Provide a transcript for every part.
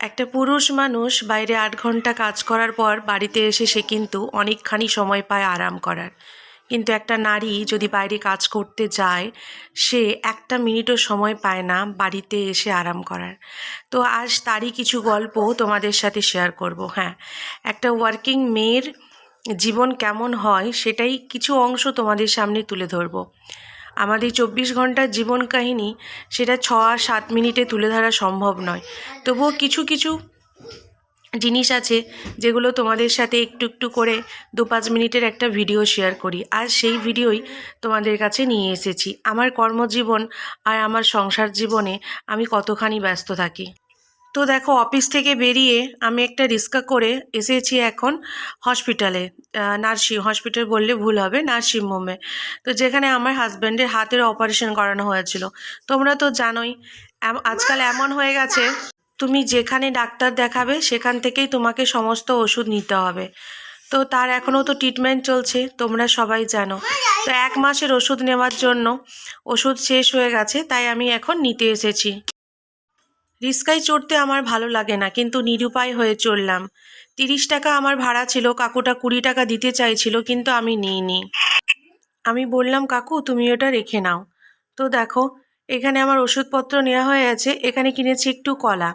একটা পুরুষ মানুষ বাইরে আট ঘণ্টা কাজ করার পর বাড়িতে এসে সে কিন্তু অনেকখানি সময় পায় আরাম করার। কিন্তু একটা নারী যদি বাইরে কাজ করতে যায়, সে একটা মিনিটও সময় পায় না বাড়িতে এসে আরাম করার। তো আজ তারই কিছু গল্প তোমাদের সাথে শেয়ার করব। হ্যাঁ একটা ওয়ার্কিং মেয়ের জীবন কেমন হয় সেটাই কিছু অংশ তোমাদের সামনে তুলে ধরবো। আমাদের চব্বিশ ঘণ্টার জীবন কাহিনী সেটা ছ আর সাত মিনিটে তুলে ধরা সম্ভব নয়। তবুও কিছু কিছু জিনিস আছে যেগুলো তোমাদের সাথে একটু একটু করে দু পাঁচ মিনিটের একটা ভিডিও শেয়ার করি। আর সেই ভিডিওই তোমাদের কাছে নিয়ে এসেছি। আমার কর্মজীবন আর আমার সংসার জীবনে আমি কতখানি ব্যস্ত থাকি। তো দেখো অফিস থেকে বেরিয়ে আমি একটা রিস্কা করে এসেছি এখন হসপিটালে নার্সিং হসপিটাল বললে ভুল হবে, নার্সিং হোমে। তো যেখানে আমার হাজব্যান্ডের হাতের অপারেশন করানো হয়েছিল। তোমরা তো জানোই আজকাল এমন হয়ে গেছে, তুমি যেখানে ডাক্তার দেখাবে, সেখান থেকেই তোমাকে সমস্ত ওষুধ নিতে হবে। তো তার এখনও তো ট্রিটমেন্ট চলছে, তোমরা সবাই জানো। তো এক মাসের ওষুধ নেওয়ার জন্য ওষুধ শেষ হয়ে গেছে, তাই আমি এখন নিতে এসেছি। রিস্কায় চড়তে আমার ভালো লাগে না, কিন্তু নিরুপায় হয়ে চললাম। তিরিশ টাকা আমার ভাড়া ছিল, কাকুটা কুড়ি টাকা দিতে চাইছিল, কিন্তু আমি নিইনি। আমি বললাম, কাকু, তুমি ওটা রেখে নাও। তো দেখো, এখানে আমার ওষুধপত্র নেওয়া হয়ে আছে, এখানে কিনেছি একটু কলা।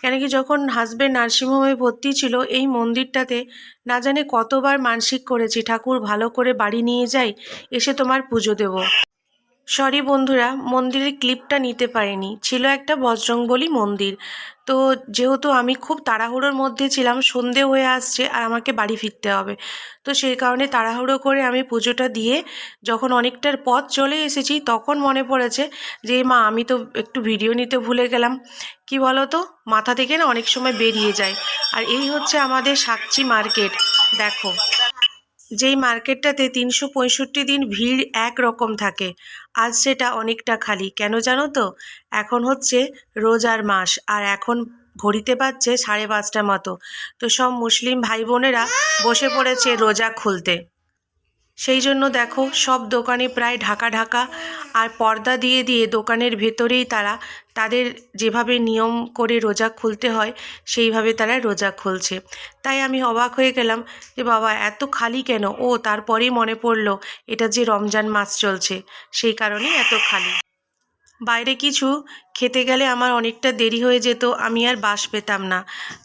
কেন কি যখন হাজব্যান্ড নার্সিংহোমে ভর্তি ছিল, এই মন্দিরটাতে না জানে কতবার মানসিক করেছি, ঠাকুর, ভালো করে বাড়ি নিয়ে যাই, এসে তোমার পুজো দেবো। সরি বন্ধুরা, মন্দিরের ক্লিপটা নিতে পারিনি। ছিল একটা বজরংবলী মন্দির। তো যেহেতু আমি খুব তাড়াহুড়োর মধ্যে ছিলাম, সন্ধে হয়ে আসছে আর আমাকে বাড়ি ফিরতে হবে। তো সেই কারণে তাড়াহুড়ো করে আমি পুজোটা দিয়ে যখন অনেকটার পথ চলে এসেছি, তখন মনে পড়েছে যে, মা, আমি তো একটু ভিডিও নিতে ভুলে গেলাম। কি বলো তো মাথা থেকে না অনেক সময় বেরিয়ে যায়। আর এই হচ্ছে আমাদের সাকচি মার্কেট। দেখো। যেই মার্কেটটাতে তিনশো পঁয়ষট্টি দিন ভিড় এক রকম থাকে। আজ সেটা অনেকটা খালি। কেন জানো তো? এখন হচ্ছে রোজার মাস, আর এখন ঘড়িতে পাচ্ছে সাড়ে পাঁচটা মতো। তো সব মুসলিম ভাই বোনেরা বসে পড়েছে রোজা খুলতে। সেই জন্য দেখো, সব দোকানে প্রায় ঢাকা ঢাকা আর পর্দা দিয়ে দিয়ে দোকানের ভেতরেই তারা তাদের যেভাবে নিয়ম করে রোজা খুলতে হয়, সেইভাবে তারা রোজা খুলছে। তাই আমি অবাক হয়ে গেলাম যে বাবা, এত খালি কেন? ও, তারপরেই মনে পড়ল, এটা যে রমজান মাস চলছে, সেই কারণেই এত খালি। বাইরে কিছু খেতে গেলে আমার অনেকটা দেরি হয়ে যেত আমি আর বাস পেতাম না।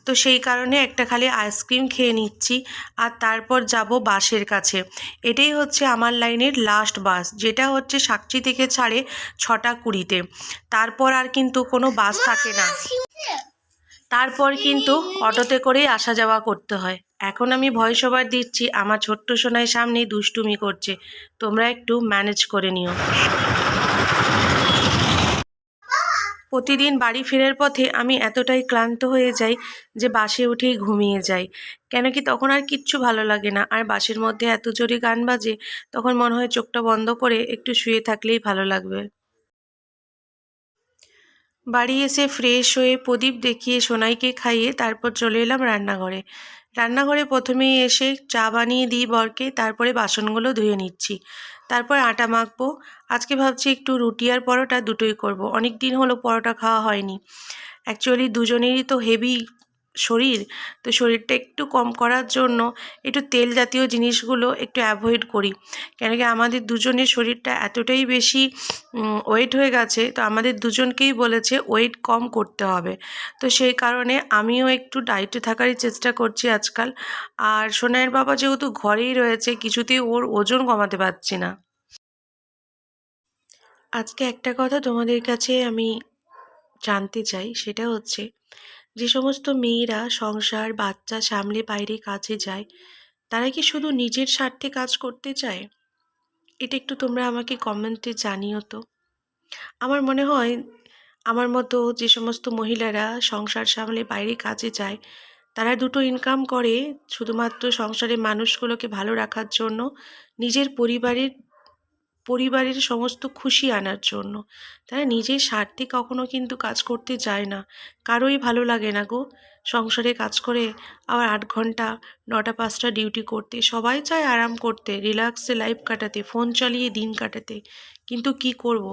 তো সেই কারণে একটা খালি আইসক্রিম খেয়ে নিচ্ছি আর তারপর যাব বাসের কাছে। এটাই হচ্ছে আমার লাইনের লাস্ট বাস যেটা হচ্ছে সাকচি থেকে ছাড়ে ছটা কুড়িতে। তারপর আর কিন্তু কোনো বাস থাকে না। তারপর কিন্তু অটোতে করেই আসা যাওয়া করতে হয়। এখন আমি ভয়েস ওভার দিচ্ছি আমার ছোট্ট সোনায় সামনে দুষ্টুমি করছে। তোমরা একটু ম্যানেজ করে নিও। প্রতিদিন বাড়ি ফেরার পথে আমি এতটাই ক্লান্ত হয়ে যাই যে বাসে উঠেই ঘুমিয়ে যাই। কেন কি তখন আর কিচ্ছু ভালো লাগে না। আর বাসের মধ্যে এত জোরে গান বাজে, তখন মনে হয় চোখটা বন্ধ করে একটু শুয়ে থাকলেই ভালো লাগবে। বাড়ি এসে ফ্রেশ হয়ে প্রদীপ দেখিয়ে সোনাইকে খাইয়ে তারপর চলে এলাম রান্নাঘরে। রান্নাঘরে প্রথমেই এসে চা বানিয়ে দিই বরকে, তারপরে বাসনগুলো ধুয়ে নিচ্ছি। তারপর আটা মাখবো। আজকে ভাবছি একটু রুটি আর পরোটা দুটোই করব। অনেক দিন হলো পরোটা খাওয়া হয়নি। অ্যাকচুয়ালি দুজনেরই তো হেভি শরীর, তো শরীরটা একটু কম করার জন্য একটু তেল জাতীয় জিনিসগুলো একটু অ্যাভয়েড করি। কেন কি আমাদের দুজনের শরীরটা এতটাই বেশি ওয়েট হয়ে গেছে, তো আমাদের দুজনকেই বলেছে ওয়েট কম করতে হবে। তো সেই কারণে আমিও একটু ডায়েটে থাকারই চেষ্টা করছি আজকাল। আর সোনাইয়ের বাবা যেহেতু ঘরেই রয়েছে, কিছুতেই ওর ওজন কমাতে পারছি না। আজকে একটা কথা তোমাদের কাছে আমি জানতে চাই, সেটা হচ্ছে যে সমস্ত মেয়েরা সংসার, বাচ্চা সামলে বাইরে কাজে যায়, তারা কি শুধু নিজের স্বার্থে কাজ করতে চায়? এটা একটু তোমরা আমাকে কমেন্টে জানিও তো। আমার মনে হয়, আমার মতো যে সমস্ত মহিলারা সংসার সামলে বাইরে কাজে যায়, তারা দুটো ইনকাম করে শুধুমাত্র সংসারের মানুষগুলোকে ভালো রাখার জন্য নিজের পরিবারের পরিবারের সমস্ত খুশি আনার জন্য। তারা নিজের স্বার্থে কখনো কিন্তু কাজ করতে যায় না। কারোই ভালো লাগে না গো। সংসারে কাজ করে আবার আট ঘণ্টা, নটা, পাঁচটা ডিউটি করতে, সবাই চায় আরাম করতে, রিল্যাক্সে লাইফ কাটাতে, ফোন চালিয়ে দিন কাটাতে। কিন্তু কি করব?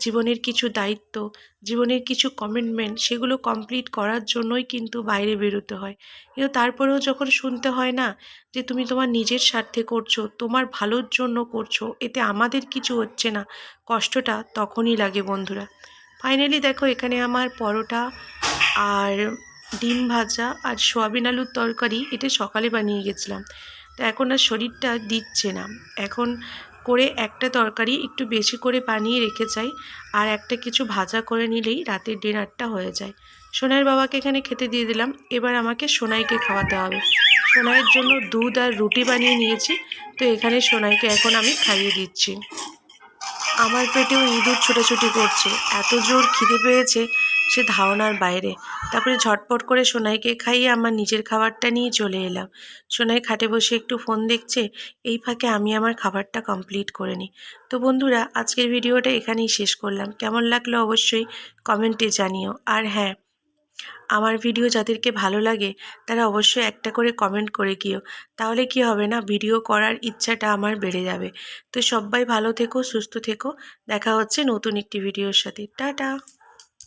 জীবনের কিছু দায়িত্ব, জীবনের কিছু কমিটমেন্ট সেগুলো কমপ্লিট করার জন্যই কিন্তু বাইরে বেরোতে হয়। কিন্তু তারপরেও যখন শুনতে হয় না যে তুমি তোমার নিজের স্বার্থে করছ, তোমার ভালোর জন্য করছ, এতে আমাদের কিছু হচ্ছে না, কষ্টটা তখনই লাগে বন্ধুরা। ফাইনালি দেখো এখানে আমার পরোটা আর ডিম ভাজা আর সোয়াবিন আলুর তরকারি এটা সকালে বানিয়ে গেছিলাম। তো এখন আর শরীরটা দিচ্ছে না। এখন করে একটা তরকারি একটু বেশি করে বানিয়ে রেখে যাই আর একটা কিছু ভাজা করে নিলেই রাতের ডিনারটা হয়ে যায়। সোনাইয়ের বাবাকে এখানে খেতে দিয়ে দিলাম। এবার আমাকে সোনাইকে খাওয়াতে হবে। সোনাইয়ের জন্য দুধ আর রুটি বানিয়ে নিয়েছি। তো এখানে সোনাইকে এখন আমি খাইয়ে দিচ্ছি। আমার পেটেও ইঁদুর ছোটাছুটি করছে। এত জোর খিদে পেয়েছে সে ধারণার বাইরে। তারপরে ঝটপট করে সোনাইকে খাইয়ে আমার নিজের খাবারটা নিয়ে চলে এলাম। সোনাই খাটে বসে একটু ফোন দেখছে, এই ফাঁকে আমি আমার খাবারটা কমপ্লিট করে নিই। তো বন্ধুরা, আজকের ভিডিওটা এখানেই শেষ করলাম। কেমন লাগল অবশ্যই কমেন্টে জানিও। আর হ্যাঁ আমার ভিডিও যাদেরকে ভালো লাগে, তারা অবশ্যই একটা করে কমেন্ট করে গিয়েও তাহলে কি হবে না ভিডিও করার ইচ্ছাটা আমার বেড়ে যাবে। তো সবাই ভালো থেকো, সুস্থ থেকো। দেখা হচ্ছে নতুন একটি ভিডিওর সাথে। টাটা!